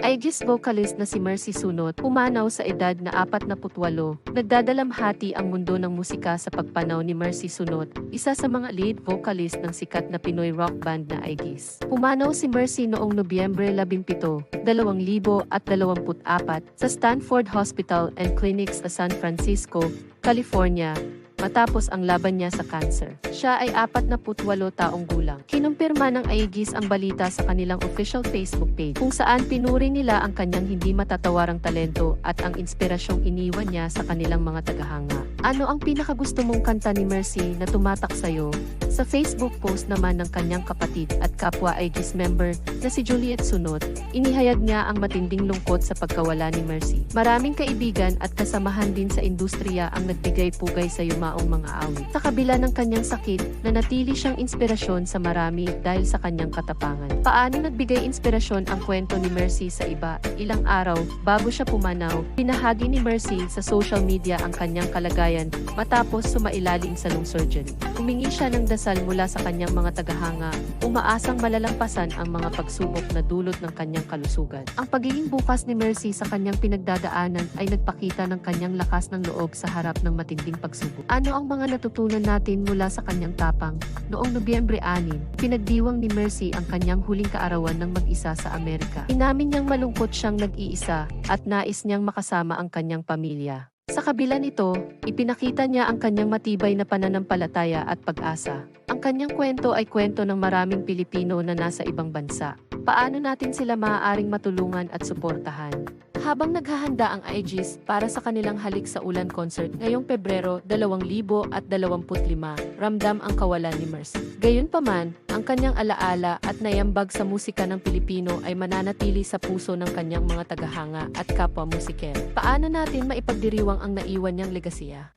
Aegis vocalist na si Mercy Sunot, pumanaw sa edad na 48, nagdadalamhati ang mundo ng musika sa pagpanaw ni Mercy Sunot, isa sa mga lead vocalist ng sikat na Pinoy rock band na Aegis. Pumanaw si Mercy noong Nobyembre 17, 2024 sa Stanford Hospital and Clinics sa San Francisco, California, matapos ang laban niya sa cancer. Siya ay 48 taong gulang. Kinumpirma ng Aegis ang balita sa kanilang official Facebook page kung saan pinuri nila ang kanyang hindi matatawarang talento at ang inspirasyong iniwan niya sa kanilang mga tagahanga. Ano ang pinakagusto mong kanta ni Mercy na tumatak sa'yo? Sa Facebook post naman ng kanyang kapatid at kapwa Aegis member na si Juliet Sunot, inihayag niya ang matinding lungkot sa pagkawala ni Mercy. Maraming kaibigan at kasamahan din sa industriya ang nagbigay pugay sa yumaong mga awit. Sa kabila ng kanyang sakit, nanatili siyang inspirasyon sa marami dahil sa kanyang katapangan. Paano nagbigay inspirasyon ang kwento ni Mercy sa iba? Ilang araw, bago siya pumanaw, pinahagi ni Mercy sa social media ang kanyang kalagayan matapos sumailalim sa lung surgery. Humingi siya ng dasal mula sa kanyang mga tagahanga, umaasang malalampasan ang mga pagsubok na dulot ng kanyang kalusugan. Ang pagiging bukas ni Mercy sa kanyang pinagdadaanan ay nagpakita ng kanyang lakas ng loob sa harap ng matinding pagsubok. Ano ang mga natutunan natin mula sa kanyang tapang? Noong Nobyembre 6, pinagdiwang ni Mercy ang kanyang huling kaarawan ng mag-isa sa Amerika. Inamin niyang malungkot siyang nag-iisa at nais niyang makasama ang kanyang pamilya. Sa kabila nito, ipinakita niya ang kanyang matibay na pananampalataya at pag-asa. Ang kanyang kwento ay kwento ng maraming Pilipino na nasa ibang bansa. Paano natin sila maaaring matulungan at suportahan? Habang naghahanda ang Aegis para sa kanilang Halik sa Ulan concert ngayong Pebrero 2025, ramdam ang kawalan ni Mercy. Gayunpaman, ang kanyang alaala at nayambag sa musika ng Pilipino ay mananatili sa puso ng kanyang mga tagahanga at kapwa musikero. Paano natin maipagdiriwang ang naiwan niyang legasiya?